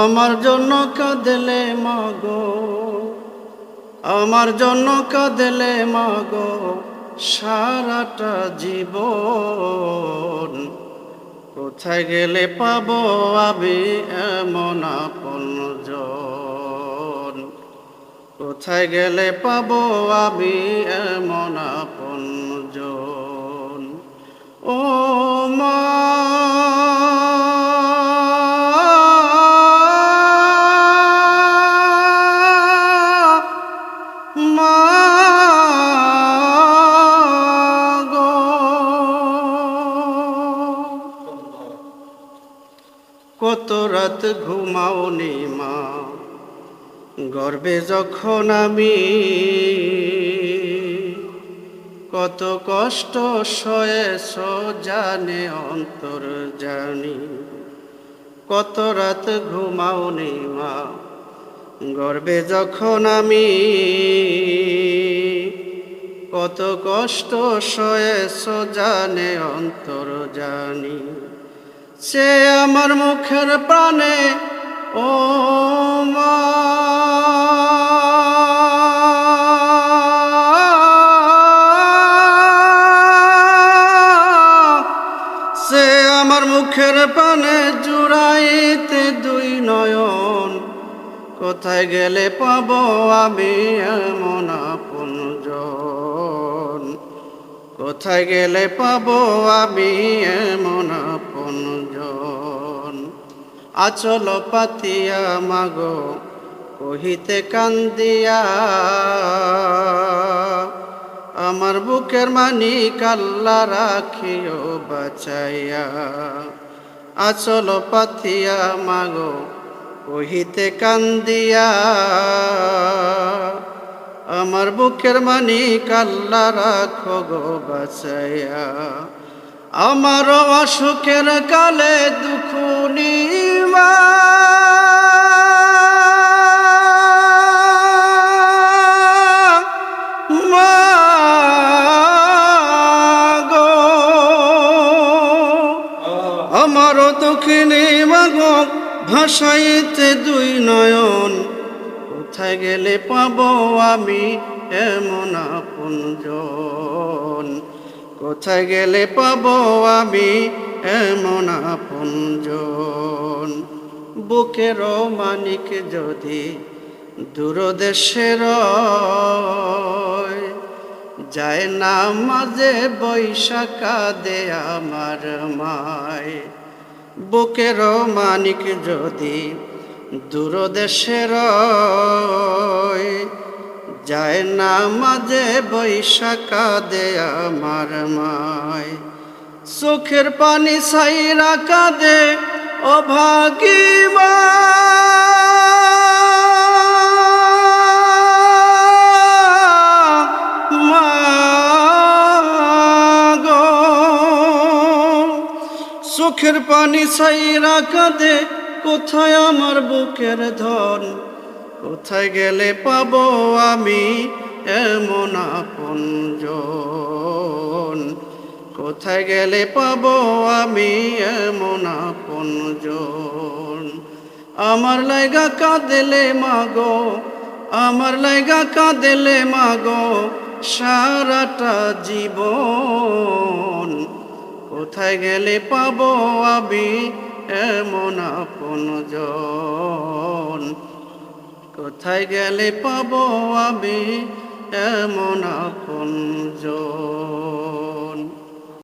আমার জন্য কাঁদলে মাগো, আমার জন্য কাঁদলে মাগো সারাটা জীবন। কোথায় গেলে পাবো আমি এমন আপনজন কোথায় গেলে পাব আমি এমন আপনজন কত রাত ঘুমাওনি মা? গর্বে যখন আমি কত কষ্ট সয়েছ জানে অন্তর জানি। কত রাত ঘুমাওনি মা? গর্বে যখন আমি কত কষ্ট সয়েছ জানে অন্তর জানি। সে আমার মুখের প্রাণে, ও সে আমার মুখের পানে জুড়াইতে দুই নয়ন, কোথায় গেলে পাবো আমি এমন কোথায় গেলে পাবো আমি এমন আপনজন আচল পাতিয়া মাগো, কহিতে কান্দিয়া। আমার বুকের মানি কাল্লা রাখিও বাঁচাইয়া। আচল পাতিয়া মাগো, কহিতে কান্দিয়া। আমার বুকের মানি কাল্লা রাখো গো বাঁচাইয়া। আমার অসুখের কালে দুঃখ নিমা মা আমার দক্ষিণে মাগো ভাসাইতে দুই নয়ন, কোথায় গেলে পাবো আমি এমন আপনজন? কোথায় গেলে পাবো আমি এমন আপনজন? বুকের মানিক যদি দূরদেশের যায় না মাঝে বৈশাখা দে আমার মায়। বুকের মানিক যদি দূরদেশের যায় না মাঝে বৈশাখা দে আমার মায়। চোখের পানি সাইরা কাঁদে অভাগিমা মা। গো। চোখের পানি সাইরা কাঁদে কোথায় আমার বুকের ধন? কোথায় গেলে পাবো আমি এমন আপনজন? কোথায় গেলে পাবো আমি এমন আপনজন? আমার লাইগা কাঁদেলে মাগো, আমার লাইগা কাঁদেলে মাগো সারাটা জীবন। কোথায় গেলে পাবো আমি এমন আপনজন? কোথায় গেলে পাবো আমি এমন আপনজন?